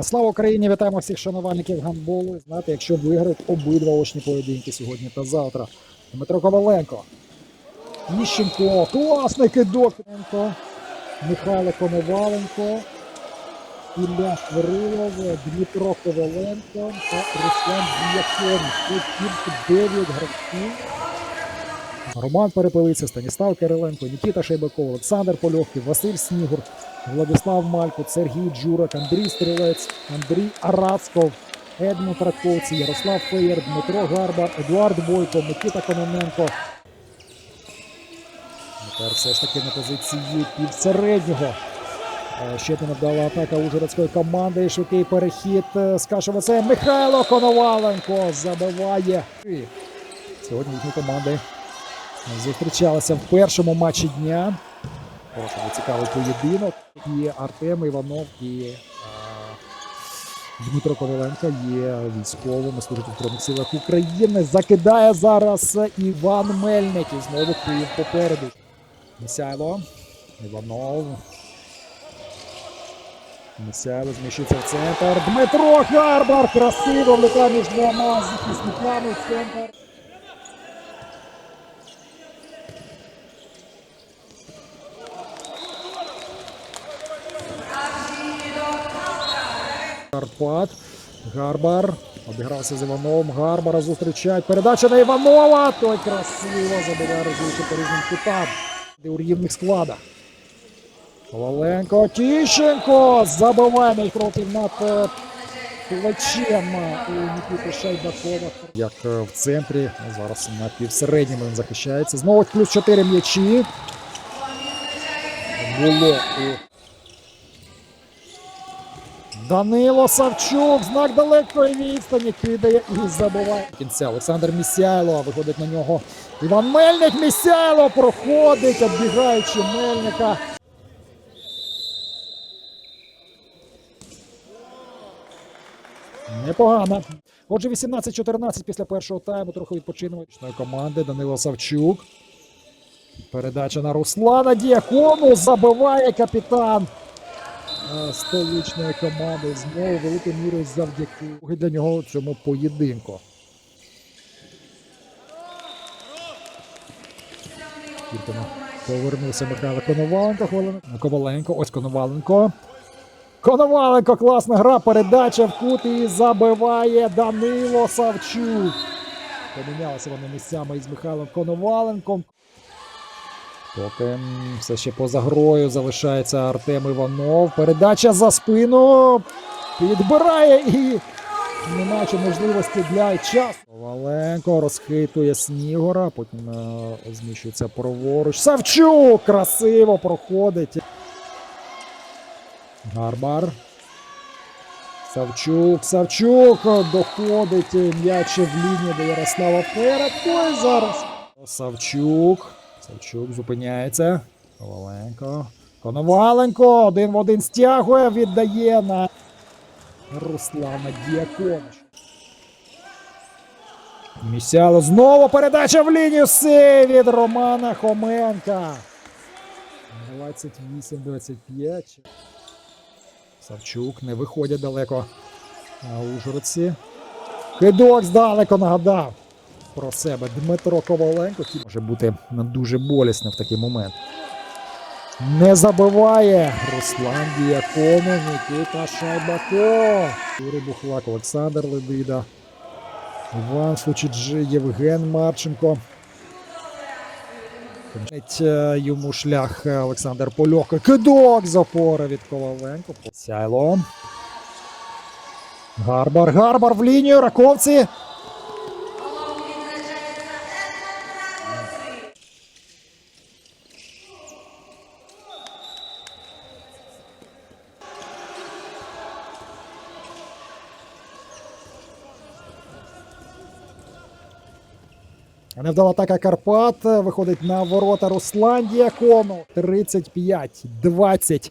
Слава Україні! Вітаємо всіх шанувальників гандболу. Знаєте, якщо виграють обидва очні поєдинки сьогодні та завтра. Дмитро Коваленко. Іщенко. Класний кидок. Михайло Коноваленко. Ілля Швирилов, Дмитро Коваленко та Руслан Діякон. Тут тільки 9 гравців. Роман Перепелиця, Станіслав Кириленко, Нікіта Шейбаков, Олександр Польовків, Василь Снігур, Владислав Малькут, Сергій Джурак, Андрій Стрілець, Андрій Арацков, Едмунд Раковці, Ярослав Феєр, Дмитро Гарбар, Едуард Бойко, Микита Кононенко. Тепер все ж таки на позиції півсереднього. Е, Ще не вдала атака ужгородської команди. Швидкий перехід е, з Кашевицем. Михайло Коноваленко забиває. Сьогодні їхні команди зустрічалися в першому матчі дня. Просто цікавий поєдинок. І Артем Іванов і а, Дмитро Коваленко є військовими, служить у Збройних силах України. Закидає зараз Іван Мельник. І знову Київ попереду. Місяйло. Іванов. Місяйло зміщується в центр. Дмитро Гарбар красиво влітає між двома захисниками в центр. Карпат. Гарбар. Обігрався з Івановим. Гарбара зустрічають. Передача на Іванова. Той красиво забиває розвідчик по різним кутам. У рівних складах. Коваленко. Тіщенко. Забиває м'яч проти над е, плечем у Нікіти Шайбакова. Як е, в центрі. Зараз на півсередньому він захищається. Знову плюс 4 м'ячі. Було у Данило Савчук, знак далекої відстані кидає і забиває. Кінця Олександр Місяйло виходить на нього. Іван Мельник Місяйло проходить, оббігаючи Мельника. Непогано. Отже, 18-14 після першого тайму трохи відпочинемо команди Данило Савчук. Передача на Руслана Діакону. Забиває капітан столичної команди. Знову великою мірою завдяки для нього цьому поєдинку. Тільки повернувся Михайло Коноваленко. Хвилину. Коваленко. Ось Коноваленко. Коноваленко, класна гра, передача в кут і забиває Данило Савчук. Помінялися вони місцями із Михайлом Коноваленком. Поки все ще поза грою залишається Артем Іванов. Передача за спину. Підбирає і неначе можливості для часу. Коваленко розхитує Снігора, потім е, зміщується праворуч. Савчук красиво проходить. Гарбар. Савчук, Савчук доходить м'яч в лінію до Ярослава Фера. Той зараз. Савчук. Савчук зупиняється. Коваленко. Коноваленко. Один в один стягує, віддає на Руслана Діаконича. Місяло знову передача в лінію. Сей від Романа Хоменка. 28-25. Савчук не виходять далеко. А ужгородці. Кидок здалеко нагадав про себе Дмитро Коваленко. Може бути дуже болісно в такий момент. Не забиває Руслан Діаконов, Нікіта Шайбаков. Юрій Бухлак, Олександр Ледида. Іван Фучиджи, Євген Марченко. Е, Йому шлях Олександр Польовка. Кидок з опори від Коваленко. Сяйло. Гарбар. Гарбар в лінію. Раковці. Невдала атака Карпат. Виходить на ворота Руслан Діакону. 35-29.